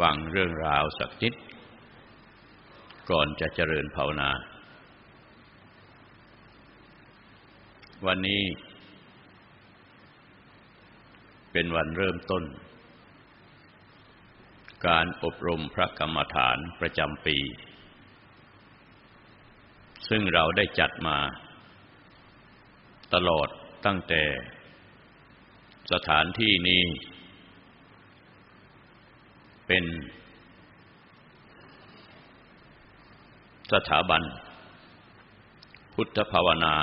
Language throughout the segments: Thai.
ฟังเรื่องราวสักนิด ก่อนจะเจริญภาวนา วันนี้ เป็นวันเริ่มต้น การอบรมพระกรรมฐานประจำปี ซึ่งเราได้จัดมา ตลอดตั้งแต่ สถานที่นี้ เป็นสถาบัน พุทธภาวนา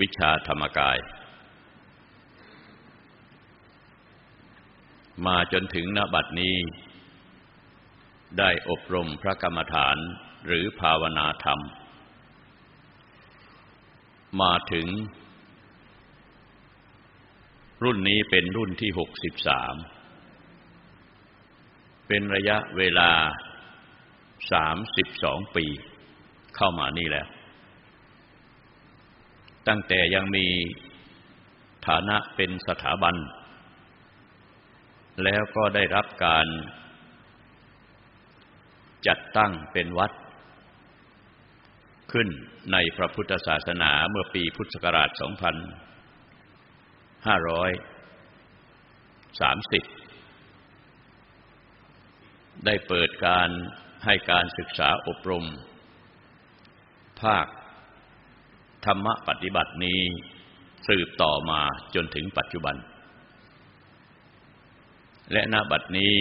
วิชาธรรมกาย มาจนถึงนบัดนี้ ได้อบรมพระกรรมฐานหรือภาวนาธรรม มาถึง รุ่นนี้เป็นรุ่นที่หกสิบสาม เป็นระยะเวลาสามสิบสองปี เข้ามานี่แล้ว ตั้งแต่ยังมีฐานะเป็นสถาบัน แล้วก็ได้รับการจัดตั้งเป็นวัด ขึ้นในพระพุทธศาสนาเมื่อปีพุทธศักราช2000ห้าร้อยสามสิบ ได้เปิดการให้การศึกษาอบรม ภาค ธรรมปฏิบัตินี้สืบต่อมาจนถึงปัจจุบัน และณบัดนี้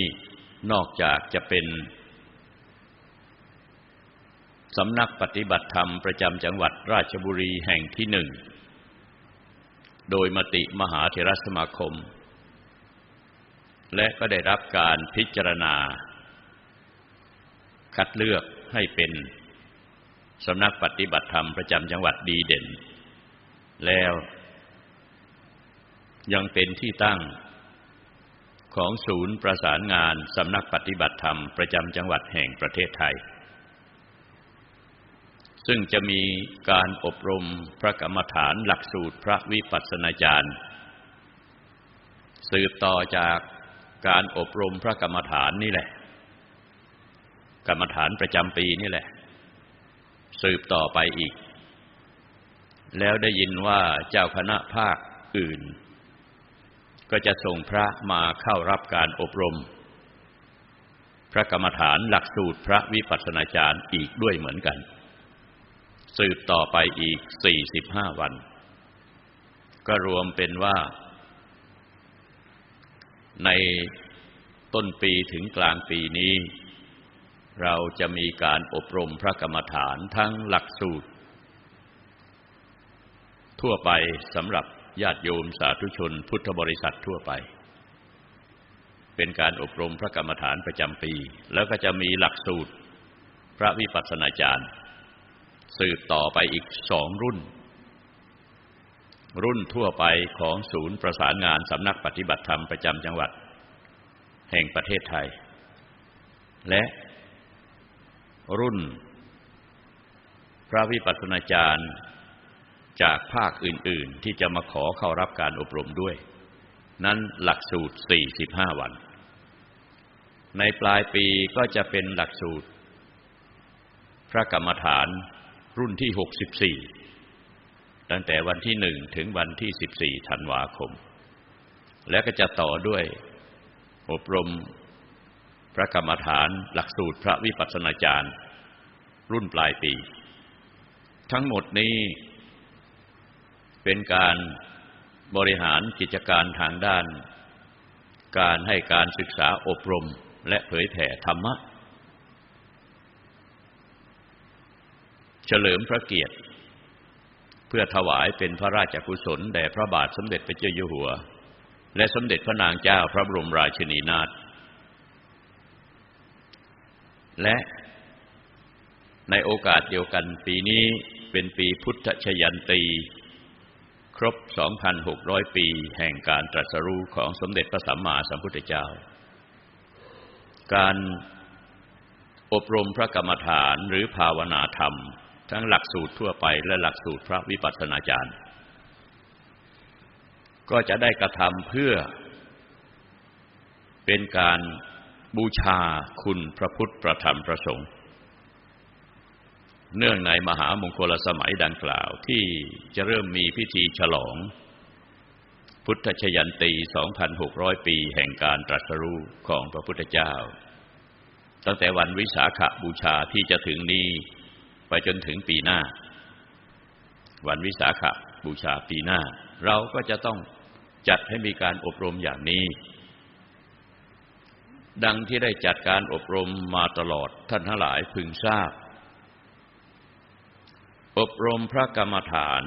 นอกจากจะเป็น สำนักปฏิบัติธรรมประจำจังหวัดราชบุรีแห่งที่หนึ่ง โดยมติมหาเทรสมาคม และก็ได้รับการพิจารณา คัดเลือกให้เป็นสำนักปฏิบัติธรรมประจำจังหวัดดีเด่น แล้วยังเป็นที่ตั้งของศูนย์ประสานงานสำนักปฏิบัติธรรมประจำจังหวัดแห่งประเทศไทย ซึ่งจะมีการอบรมพระกรรมฐานหลักสูตรพระวิปัสสนาจารย์ สืบต่อจากการอบรมพระกรรมฐานนี่แหละ กรรมฐานประจำปีนี่แหละ สืบต่อไปอีก แล้วได้ยินว่าเจ้าคณะภาคอื่น ก็จะส่งพระมาเข้ารับการอบรม พระกรรมฐานหลักสูตรพระวิปัสสนาจารย์อีกด้วยเหมือนกัน สืบต่อไปอีกสี่สิบห้าวัน ก็รวมเป็นว่า ในต้นปีถึงกลางปีนี้ เราจะมีการอบรมพระกรรมฐานทั้งหลักสูตร ทั่วไปสำหรับญาติโยมสาธุชนพุทธบริษัททั่วไป เป็นการอบรมพระกรรมฐานประจำปี แล้วก็จะมีหลักสูตร พระวิปัสสนาจารย์ สืบต่อไปอีกสองรุ่น รุ่นทั่วไปของศูนย์ประสานงานสำนักปฏิบัติธรรมประจำจังหวัด แห่งประเทศไทย และ รุ่น พระวิปัสสนาจารย์จากภาคอื่น ๆ ที่จะมาขอเข้ารับการอบรมด้วย นั้นหลักสูตร 45 วัน ในปลายปีก็จะเป็นหลักสูตร พระกรรมฐานรุ่นที่หกสิบสี่ตั้งแต่วันที่หนึ่งถึงวันที่สิบสี่ธันวาคม และก็จะต่อด้วยอบรม พระกรรมฐานหลักสูตรพระวิปัสสนาจารย์ รุ่นปลายปี ทั้งหมดนี้เป็นการบริหารกิจการทางด้าน การให้การศึกษาอบรมและเผยแผ่ธรรมะ เฉลิมพระเกียรติ เพื่อถวายเป็นพระราชกุศล แด่พระบาทสมเด็จพระเจ้าอยู่หัว และสมเด็จพระนางเจ้าพระบรมราชินีนาถ และในโอกาสเดียวกันปีนี้เป็นปีพุทธชยันตี ครบ 2,600 ปีแห่งการตรัสรู้ของสมเด็จพระสัมมาสัมพุทธเจ้า การอบรมพระกรรมฐานหรือภาวนาธรรม ทั้งหลักสูตรทั่วไปและหลักสูตรพระวิปัสสนาจารย์ ก็จะได้กระทำเพื่อเป็นการ บูชาคุณพระพุทธประธรรมประสงค์ เนื่องในมหามงคลสมัยดังกล่าวที่จะเริ่มมีพิธีฉลอง พุทธชยันตี 2,600 ปีแห่งการตรัสรู้ของพระพุทธเจ้า ตั้งแต่วันวิสาขบูชาที่จะถึงนี้ไปจนถึงปีหน้า วันวิสาขบูชาปีหน้า เราก็จะต้องจัดให้มีการอบรมอย่างนี้ ดังที่ได้จัดการอบรมมาตลอดท่านทั้งหลายพึงทราบ อบรมพระกรรมฐาน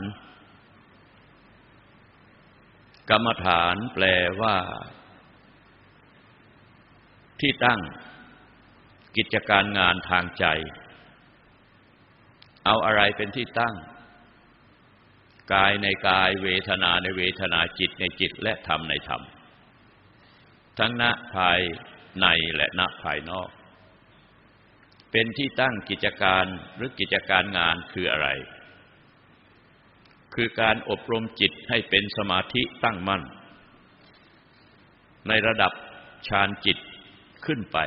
กรรมฐานแปลว่า ที่ตั้งกิจการงานทางใจ เอาอะไรเป็นที่ตั้ง กายในกายเวทนาในเวทนาจิตในจิตและธรรมในธรรม ทั้งณภาย ในและณภายนอก เป็นที่ตั้งกิจการหรือกิจการงานคืออะไร คือการอบรมจิตให้เป็นสมาธิตั้งมั่น ในระดับฌานจิตขึ้นไป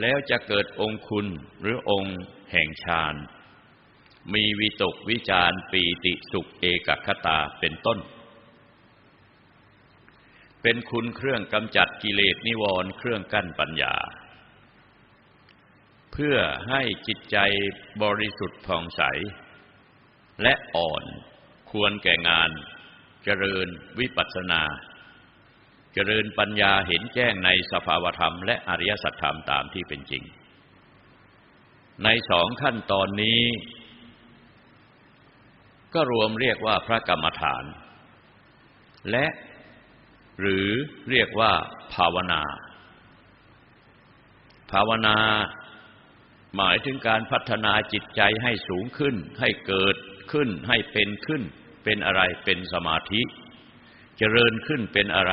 แล้วจะเกิดองคุณหรือองค์แห่งฌานมีวิตกวิจารปีติสุขเอกคตาเป็นต้น เป็นคุณเครื่องกำจัดกิเลสนิวรณ์เครื่องกั้นปัญญา เพื่อให้จิตใจบริสุทธิ์ผ่องใส และอ่อนควรแก่งาน เจริญวิปัสสนา เจริญปัญญาเห็นแจ้งในสภาวธรรม และอริยสัจธรรมตามที่เป็นจริง ในสองขั้นตอนนี้ ก็รวมเรียกว่าพระกรรมฐาน และ หรือเรียกว่าภาวนา ภาวนา หมายถึงการพัฒนาจิตใจให้สูงขึ้น ให้เกิดขึ้น ให้เป็นขึ้น เป็นอะไรเป็นสมาธิ เจริญขึ้นเป็นอะไร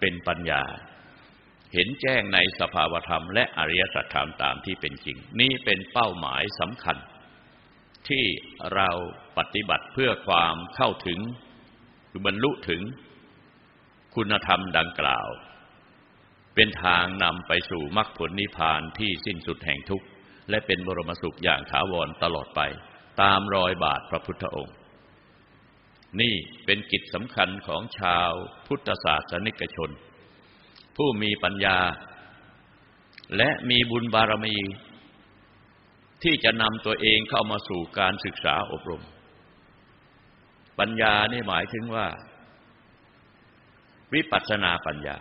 เป็นปัญญา เห็นแจ้งในสภาวธรรม และอริยสัจธรรมตามที่เป็นจริง นี่เป็นเป้าหมายสำคัญ ที่เราปฏิบัติเพื่อความเข้าถึงคือบรรลุถึง คุณธรรมดังกล่าว เป็นทางนำไปสู่มรรคผลนิพพานที่สิ้นสุดแห่งทุกข์ และเป็นบรมสุขอย่างถาวรตลอดไป ตามรอยบาทพระพุทธองค์ นี่เป็นกิจสำคัญของชาวพุทธศาสนิกชน ผู้มีปัญญา และมีบุญบารมี ที่จะนำตัวเองเข้ามาสู่การศึกษาอบรม ปัญญานี่หมายถึงว่า วิปัสสนาปัญญา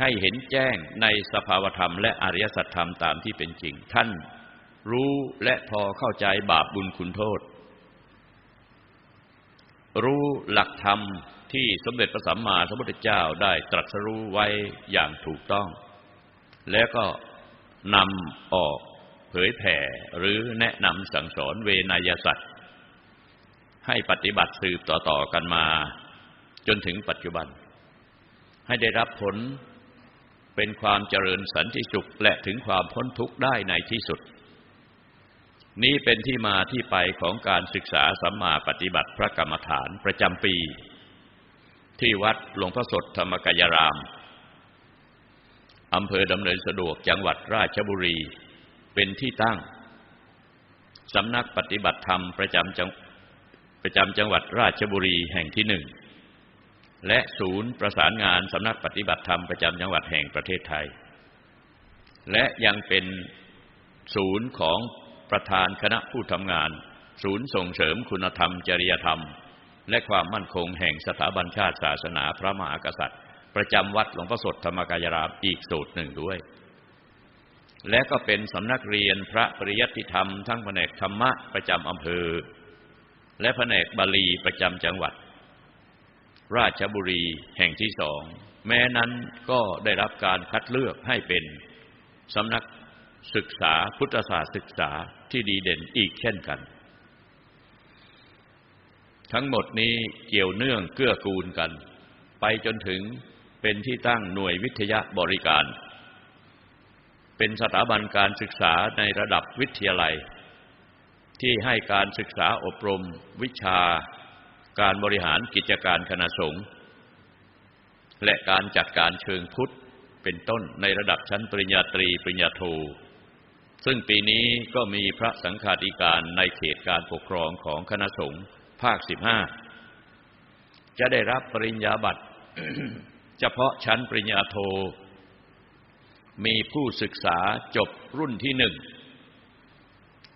ให้เห็นแจ้งในสภาวธรรม และอริยสัจธรรมตามที่เป็นจริง ท่านรู้และพอเข้าใจบาปบุญคุณโทษ รู้หลักธรรมที่สมเด็จพระสัมมาสัมพุทธเจ้าได้ตรัสรู้ไว้อย่างถูกต้อง แล้วก็นำออกเผยแผ่หรือแนะนำสั่งสอนเวนยสัตว์ให้ปฏิบัติสืบต่อ ๆ กันมา จนถึงปัจจุบัน ให้ได้รับผลเป็นความเจริญสันติสุขและถึงความพ้นทุกข์ได้ในที่สุด นี้เป็นที่มาที่ไปของการศึกษาสัมมาปฏิบัติพระกรรมฐานประจำปี ที่วัดหลวงพ่อสดธรรมกายรามอำเภอดำเนินสะดวกจังหวัดราชบุรี เป็นที่ตั้งสำนักปฏิบัติธรรมประจำจังประจำจังหวัดราชบุรีแห่งที่หนึ่ง และศูนย์ประสานงานสำนักปฏิบัติธรรมประจำจังหวัดแห่งประเทศไทย และยังเป็นศูนย์ของประธานคณะผู้ทำงาน ศูนย์ส่งเสริมคุณธรรม จริยธรรม และความมั่นคงแห่งสถาบันชาติศาสนาพระมหากษัตริย์ ประจำวัดหลวงพ่อสดธรรมกายรามอีกสูตรหนึ่งด้วย และก็เป็นสำนักเรียนพระปริยัติธรรม ทั้งแผนกธรรมะประจำอำเภอ และแผนกบาลีประจำจังหวัด ราชบุรีแห่งที่สอง แม้นั้นก็ได้รับการคัดเลือกให้เป็นสำนักศึกษาพุทธศาสตร์ศึกษาที่ดีเด่นอีกเช่นกัน ทั้งหมดนี้เกี่ยวเนื่องเกื้อกูลกัน ไปจนถึงเป็นที่ตั้งหน่วยวิทยาบริการ เป็นสถาบันการศึกษาในระดับวิทยาลัย ที่ให้การศึกษาอบรมวิชา การบริหารกิจการคณะสงฆ์และการจัดการเชิงพุทธเป็นต้นในระดับชั้นปริญญาตรีปริญญาโท ซึ่งปีนี้ก็มีพระสังฆาธิการในเขตการปกครองของคณะสงฆ์ภาคสิบห้าจะได้รับปริญญาบัตรเฉพาะชั้นปริญญาโท มีผู้ศึกษาจบรุ่นที่หนึ่ง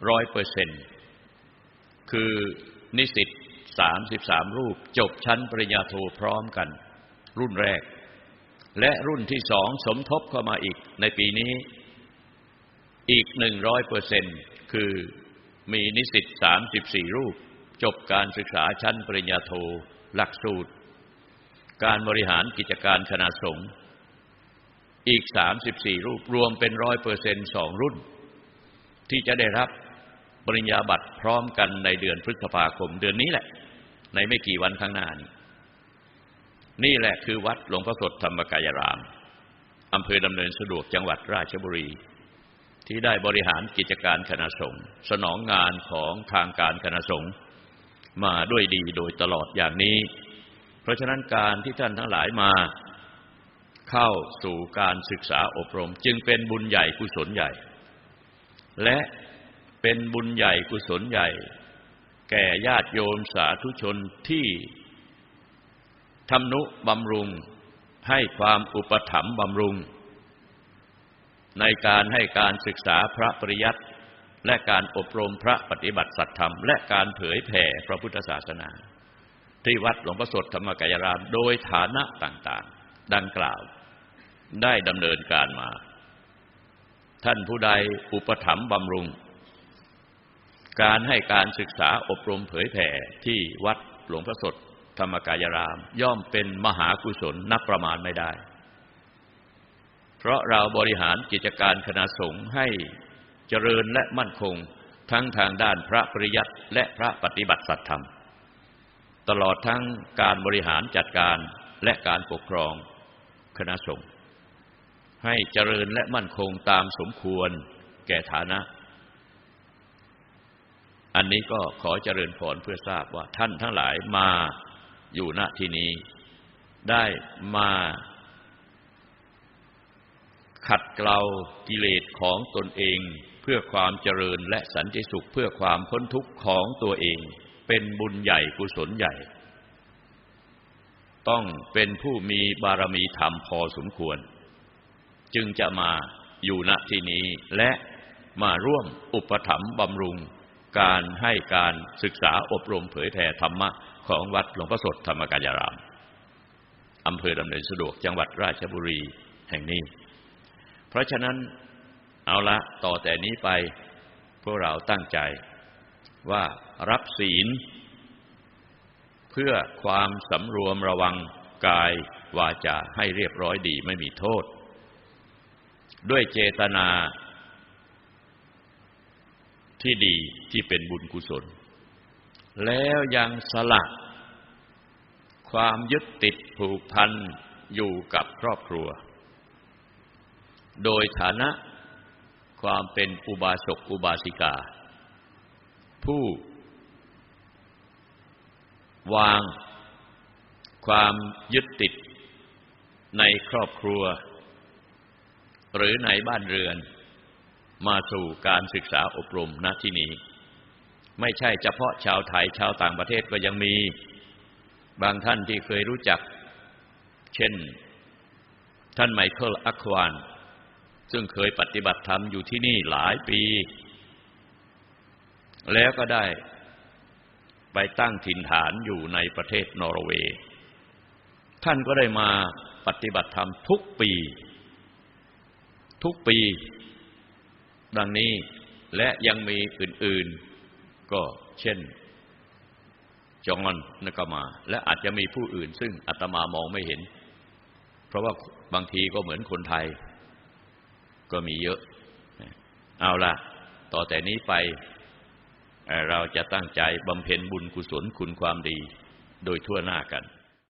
ร้อยเปอร์เซ็นต์คือนิสิต สามสิบสามรูปจบชั้นปริญญาโทพร้อมกัน รุ่นแรก และรุ่นที่สองสมทบเข้ามาอีกในปีนี้อีกหนึ่งร้อยเปอร์เซ็นต์คือมีนิสิตสามสิบสี่รูป จบการศึกษาชั้นปริญญาโท หลักสูตร การบริหารกิจการคณะสงฆ์อีกสามสิบสี่รูปรวมเป็นร้อยเปอร์เซ็นต์สองรุ่น ที่จะได้รับปริญญาบัตรพร้อมกันในเดือนพฤษภาคมเดือนนี้แหละ ในไม่กี่วันข้างหน้านี้ นี่แหละคือวัดหลวงพ่อสดธรรมกายรามอำเภอดำเนินสะดวกจังหวัดราชบุรี ที่ได้บริหารกิจการคณะสงฆ์สนองงานของทางการคณะสงฆ์มาด้วยดีโดยตลอดอย่างนี้ เพราะฉะนั้นการที่ท่านทั้งหลายมาเข้าสู่การศึกษาอบรม จึงเป็นบุญใหญ่กุศลใหญ่ และเป็นบุญใหญ่กุศลใหญ่ แก่ญาติโยมสาธุชนที่ทำนุบำรุงให้ความอุปถัมภ์บำรุง ในการให้การศึกษาพระปริยัติและการอบรมพระปฏิบัติสัตธรรม และการเผยแผ่พระพุทธศาสนา ที่วัดหลวงพ่อสดธรรมกายราม โดยฐานะต่างๆ ดังกล่าวได้ดำเนินการมา ท่านผู้ใดอุปถัมภ์บำรุง การให้การศึกษาอบรมเผยแผ่ที่วัดหลวงพ่อสดธรรมกายราม ย่อมเป็นมหากุศลนับประมาณไม่ได้ เพราะเราบริหารกิจการคณะสงฆ์ให้เจริญและมั่นคงทั้งทางด้านพระปริยัติและพระปฏิบัติสัตธรรม ตลอดทั้งการบริหารจัดการและการปกครองคณะสงฆ์ให้เจริญและมั่นคงตามสมควรแก่ฐานะ อันนี้ก็ขอเจริญพรเพื่อทราบว่าท่านทั้งหลายมาอยู่ณที่นี้ ได้มาขัดเกลากิเลสของตนเองเพื่อความเจริญและสันติสุขเพื่อความพ้นทุกข์ของตัวเอง เป็นบุญใหญ่กุศลใหญ่ ต้องเป็นผู้มีบารมีธรรมพอสมควร จึงจะมาอยู่ณที่นี้และมาร่วมอุปถัมภ์บำรุง การให้การศึกษาอบรมเผยแผ่ธรรมะของวัดหลวงพ่อสดธรรมกายรามอำเภอดำเนินสะดวกจังหวัดราชบุรีแห่งนี้ เพราะฉะนั้นเอาละต่อแต่นี้ไปพวกเราตั้งใจว่ารับศีล เพื่อความสำรวมระวังกายวาจาให้เรียบร้อยดีไม่มีโทษ ด้วยเจตนา ที่ดีที่เป็นบุญกุศล แล้วยังสละความยึดติดผูกพันอยู่กับครอบครัว โดยฐานะความเป็นอุบาสกอุบาสิกา ผู้ วางความยึดติดในครอบครัว หรือในบ้านเรือน มาสู่การศึกษาอบรมณที่นี้ ไม่ใช่เฉพาะชาวไทยชาวต่างประเทศก็ยังมีบางท่านที่เคยรู้จัก เช่น ท่านไมเคิลอัควาน ซึ่งเคยปฏิบัติธรรมอยู่ที่นี่หลายปี แล้วก็ได้ไปตั้งถิ่นฐานอยู่ในประเทศนอร์เวย์ ท่านก็ได้มาปฏิบัติธรรมทุกปี ทุกปี ดังนี้และยังมีอื่นๆ ก็เช่น จองอนนกมา และอาจจะมีผู้อื่น ซึ่งอาตมามองไม่เห็น เพราะว่าบางทีก็เหมือนคนไทย ก็มีเยอะ เอาละต่อแต่นี้ไปเราจะตั้งใจบำเพ็ญบุญกุศลคุณความดีโดยทั่วหน้ากัน